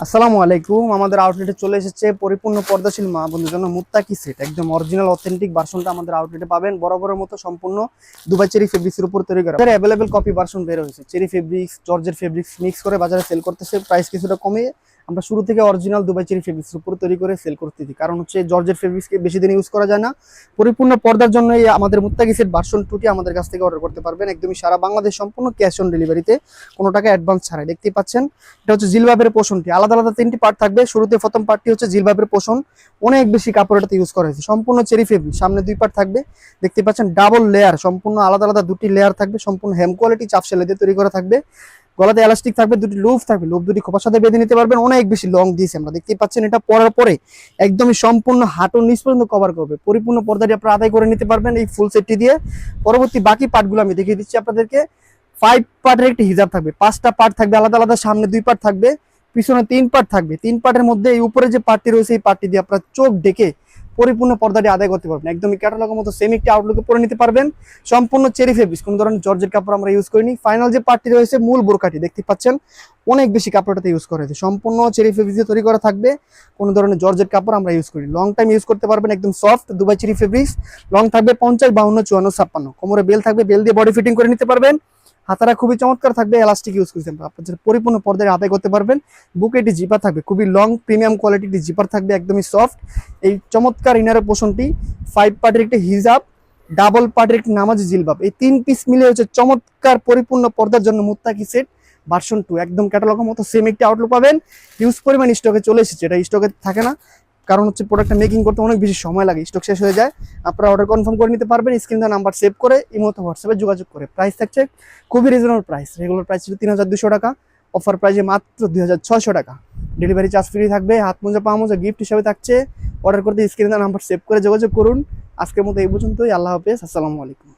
আসসালামু আলাইকুম। আমাদের আউটলেটে চলে এসেছে পরিপূর্ণ পর্দাশীল মা বন্ধুর জন্য মুত্তাকি সেট একদম অরিজিনাল অথেন্টিক ভার্সনটা আমাদের আউটলেটে পাবেন। বরাবরের মতো সম্পূর্ণ দুবাই চেরি ফেব্রিক্সের উপর তৈরি করা। অ্যাভেলেবেল কপি ভার্সন বের হয়েছে। চেরি ফেব্রিক্স জর্জের ফেব্রিক্স মিক্স করে বাজারে সেল করতেছে। প্রাইস কিছুটা কমে আমরা শুরু থেকে অরিজিনাল দুবাই চেরি ফেব্রিক্সের উপর তৈরি করে সেল করতেছি। কারণ হচ্ছে জর্জের ফেব্রিক্সকে বেশি দিন ইউজ করা যায় না। পরিপূর্ণ পর্দার জন্য আমাদের মুত্তাকি সেট ভার্সন টুটি আমাদের কাছ থেকে অর্ডার করতে পারবেন। একদমই সারা বাংলাদেশ সম্পূর্ণ ক্যাশ অন ডেলিভারিতে কোনো টাকা অ্যাডভান্স ছাড়াই। দেখতেই পাচ্ছেন, এটা হচ্ছে জিলবাবের পোষণটি। আলাদা আলাদা তিনটি পার্ট থাকবে। শুরুতে প্রথম পার্টটি হচ্ছে জিলবাবের পোষণ। অনেক বেশি কাপড় এটাতে ইউজ করা হয়েছে। সম্পূর্ণ চেরি ফেব্রিক সামনে দুই পার্ট থাকবে। দেখতে পাচ্ছেন ডাবল লেয়ার সম্পূর্ণ আলাদা আলাদা দুটি লেয়ার থাকবে। সম্পূর্ণ হেম কোয়ালিটি চাপ সেলাই দিয়ে তৈরি করা থাকবে। গলাতে এলাস্টিক থাকবে, দুটি লুপ থাকবে লুপ দুটি খোপার সাথে বেঁধে নিতে পারবেন। অনেক বেশি লং দিয়েছে আমরা দেখতে পাচ্ছেন এটা পরার পরে একদমই সম্পূর্ণ হাঁটুর নিচ পর্যন্ত কভার করবে। পরিপূর্ণ পর্দাটি আপনারা আদায় করে নিতে পারবেন এই ফুল সেটটি দিয়ে। পরবর্তী বাকি পার্টগুলো আমি দেখিয়ে দিচ্ছি আপনাদেরকে। ফাইভ পার্টের একটি হিজাব থাকবে। পাঁচটা পার্ট থাকবে, আলাদা আলাদা সামনে দুই পার্ট থাকবে, পিছনে তিন পার্ট থাকবে। তিন পার্টের মধ্যে এই উপরে যে পার্টটি রয়েছে, এই পার্টটি দিয়ে আপনারা চোখ ডেকে পরিপূর্ণ পর্দাটি আদায় করতে পারবেন। একদমই ক্যাটালগের মতো সেম একটি আউটলুকে পরে নিতে পারবেন। সম্পূর্ণ চেরি ফেব্রিক্স কোনো ধরনের জর্জের কাপড় আমরা ইউজ করিনি। ফাইনাল যে পার্টটি রয়েছে, মূল বোরকাটি দেখতে পাচ্ছেন? অনেক বেশি কাপড়টাতে ইউজ করা হয়েছে। সম্পূর্ণ চেরি ফেব্রিক্স দিয়ে তৈরি করা থাকবে। কোনো ধরনের জর্জের কাপড় আমরা ইউজ করি লং টাইম ইউজ করতে পারবেন, একদম soft Dubai cherry fabrics long থাকবে পঞ্চাশ, বাউন্ন, চুয়ান্ন, ছাপ্পান্ন। কোমরে বেল থাকবে বেল দিয়ে বডি ফিটিং করে নিতে পারবেন। হাতারা খুবই চমৎকার থাকবে এলাস্টিক ইউজ করেছেন। আপনাদের পরিপূর্ণ পর্দায় আদায় করতে পারবেন বুকে এটি জিপার থাকবে। খুবই লং প্রিমিয়াম কোয়ালিটির জিপার থাকবে, একদমই সফট এই চমৎকার ইনারের পোষণটি ফাইভ পার্টের একটি হিজাব ডাবল পার্টের একটি নামাজি জিলবাব। এই তিন পিস মিলে হচ্ছে চমৎকার পরিপূর্ণ পর্দার জন্য মুত্তাকি সেট ভার্সন টু একদম ক্যাটালগের মতো সেম একটি আউটলুক পাবেন। হিউজ পরিমাণ স্টকে চলে এসেছে। এটা স্টকে থাকে না। কারণ হচ্ছে প্রোডাক্টটা মেকিং করতে অনেক বেশি সময় লাগে স্টক শেষ হয়ে যায়। আপনারা অর্ডার কনফার্ম করে নিতে পারবেন স্ক্রিন নাম্বার সেভ করে ইমোতে হোয়াটসঅ্যাপে যোগাযোগ করে। প্রাইস থাকছে খুবই রিজনেবল প্রাইস রেগুলার প্রাইস ছিল তিন হাজার দুশো টাকা অফার প্রাইসে মাত্র দুই হাজার ছয়শো টাকা। ডেলিভারি চার্জ ফ্রি থাকবে, হাত মোজা, পা মোজা গিফট হিসাবে থাকছে। অর্ডার করতে স্ক্রিন নাম্বার সেভ করে যোগাযোগ করুন। আজকের মতো এই পর্যন্তই, আল্লাহ হাফেজ, আসসালামু আলাইকুম।